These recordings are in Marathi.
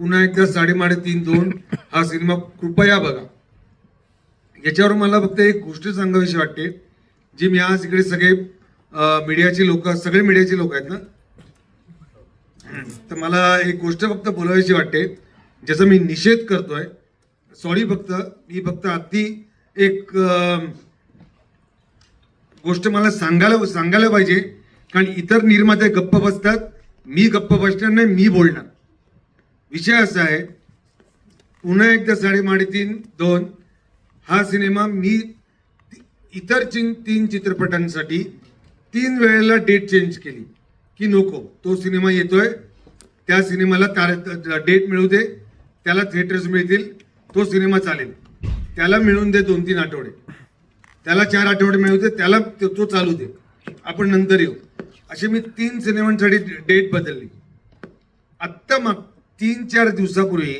पुन्हा एकदा साडेमाडे तीन दोन हा सिनेमा कृपया बघा. याच्यावर मला फक्त एक गोष्ट सांगावीशी वाटते जी मी आज इकडे सगळे मीडियाचे लोक सगळे मीडियाचे लोक आहेत ना? तर मला एक गोष्ट फक्त बोलावीशी वाटते ज्याचा मी निषेध करतोय. सॉरी फक्त मी फक्त अगदी एक गोष्ट मला सांगायला सांगायला पाहिजे कारण इतर निर्माते गप्प बसतात मी गप्प बसणार नाही मी बोलणार. विषय असा आहे पुन्हा एकदा साडेमाडे तीन दोन. हा सिनेमा मी इतर चिन तीन चित्रपटांसाठी तीन वेळेला डेट चेंज केली की नको तो सिनेमा येतोय त्या सिनेमाला तार डेट मिळू दे त्याला थिएटर्स मिळतील तो सिनेमा चालेल. त्याला मिळून दे दोन तीन आठवडे. त्याला चार आठवडे मिळू दे त्याला तो तो चालू दे. आपण नंतर येऊ. असे मी तीन सिनेमांसाठी डेट बदलली. आत्ता मग तीन चार दिवसापूर्वी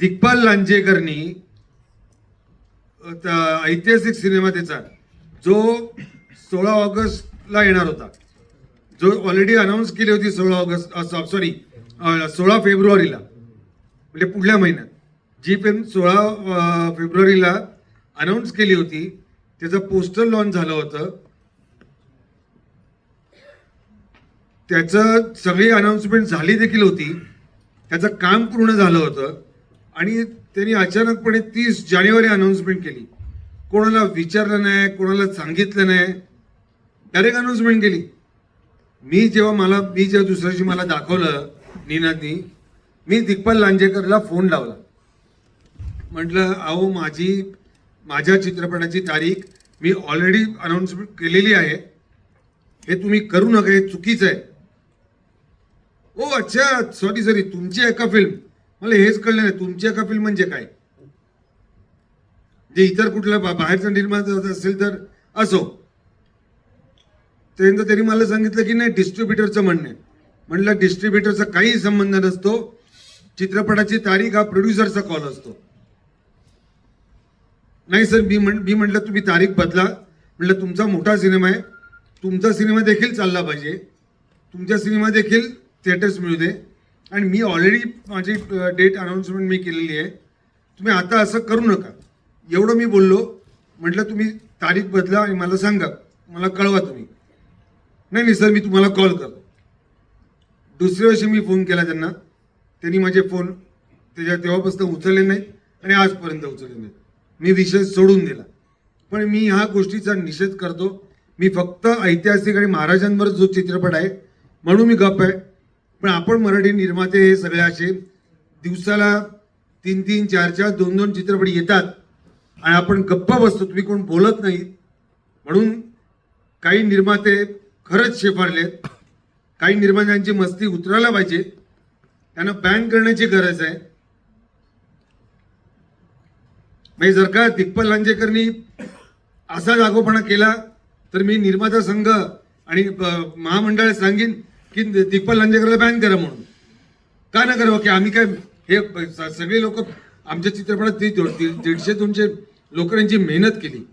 दिग्पाल लांजेकरनी ऐतिहासिक सिनेमा त्याचा जो सोळा ऑगस्टला येणार होता. जो ऑलरेडी अनाऊन्स केली होती सोळा ऑगस्ट सॉरी सोळा फेब्रुवारीला म्हणजे पुढल्या महिन्यात. जी फिल्म सोळा फेब्रुवारीला अनाऊन्स केली होती त्याचं पोस्टर लॉन्च झालं होतं. त्याचं सगळी अनाऊन्समेंट झाली देखील होती. त्याचं काम पूर्ण झालं होतं. आणि त्यांनी अचानकपणे तीस जानेवारी अनाऊन्समेंट केली. कोणाला विचारलं नाही कोणाला सांगितलं नाही. डायरेक्ट अनाऊन्समेंट केली. मी जेव्हा मला मी जेव्हा दुसऱ्याशी मला दाखवलं निनादनी मी दिग्पाल लांजेकरला फोन लावला. म्हटलं अहो माझी माझ्या चित्रपटाची तारीख मी ऑलरेडी अनाऊन्समेंट केलेली आहे. हे तुम्ही करू नका हे चुकीचं आहे. ओ अच्छा. Sorry sorry. तुमची एका फिल्म मला हेच कळलं नाही. तुमची एका फिल्म म्हणजे काय? जे इतर कुठला बा- बाहेरचा निर्माण असेल तर असो. त्यानंतर त्यांनी मला सांगितलं की नाही डिस्ट्रीब्युटरचं म्हणणं आहे. म्हटलं डिस्ट्रीब्युटरचा काही संबंध नसतो. चित्रपटाची तारीख हा प्रोड्युसरचा कॉल असतो. नाही सर मी म्हण मी म्हटलं तुम्ही तारीख बदला. म्हटलं तुमचा मोठा सिनेमा आहे. तुमचा सिनेमा देखील चालला पाहिजे. तुमचा सिनेमा देखील थिएटर्स मिळू दे. आणि मी ऑलरेडी माझी डेट अनाऊन्समेंट मी केलेली आहे. तुम्ही आता असं करू नका. एवढं मी बोललो. म्हटलं तुम्ही तारीख बदला आणि मला सांगा. मला कळवा तुम्ही. नाही नाही सर मी तुम्हाला कॉल करतो. दुसऱ्या वर्षी मी फोन केला त्यांना. त्यांनी माझे फोन त्याच्या तेव्हापासून उचलले नाही आणि आजपर्यंत उचलले नाही मी विषय सोडून दिला. पण मी ह्या गोष्टीचा निषेध करतो. मी फक्त ऐतिहासिक आणि महाराजांवर जो चित्रपट आहे म्हणून मी गप आहे. पण आपण मराठी निर्माते हे सगळे असे दिवसाला तीन तीन चार चार दोन दोन चित्रपट येतात आणि आपण गप्पा बसतो तुम्ही कोण बोलत नाहीत म्हणून काही निर्माते खरंच शेफारलेत. काही निर्मात्यांची मस्ती उतरायला पाहिजे. त्यांना बॅन करण्याची गरज आहे. म्हणजे जर का दिग्पल लांजेकरनी असा जागोपणा केला तर मी निर्माता संघ आणि महामंडळ सांगेन की दिग्पाल लांजेकरला बॅन करा म्हणून. का ना करावं? की आम्ही काय हे सगळे लोक आमच्या चित्रपटात ती दीडशे दोनशे लोकांची मेहनत केली.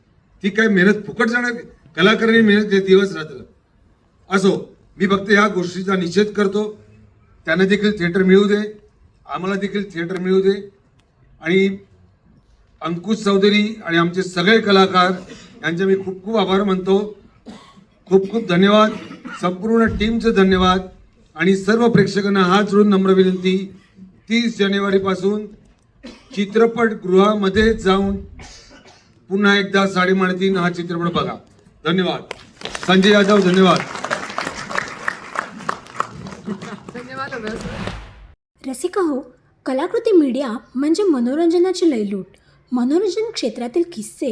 ती काय मेहनत फुकट जाणार? कलाकारांनी मेहनत केली दिवस रात्र. असो मी फक्त ह्या गोष्टीचा निषेध करतो. त्यांना देखील थिएटर मिळू दे. आम्हाला देखील थिएटर मिळू दे. आणि अंकुश चौधरी आणि आमचे सगळे कलाकार यांचे मी खूप खूप आभार मानतो. खूप खूप धन्यवाद. संपूर्ण टीमचे धन्यवाद. आणि सर्व प्रेक्षकांना हात जोडून नम्र विनंती. तीस जानेवारीपासून चित्रपटगृहामध्ये जाऊन पुन्हा एकदा साडेमाडतीन हा चित्रपट बघा. धन्यवाद. संजय यादव धन्यवाद. रसिका हो कलाकृती मीडिया म्हणजे मनोरंजनाची लयलूट. मनोरंजन क्षेत्रातील किस्से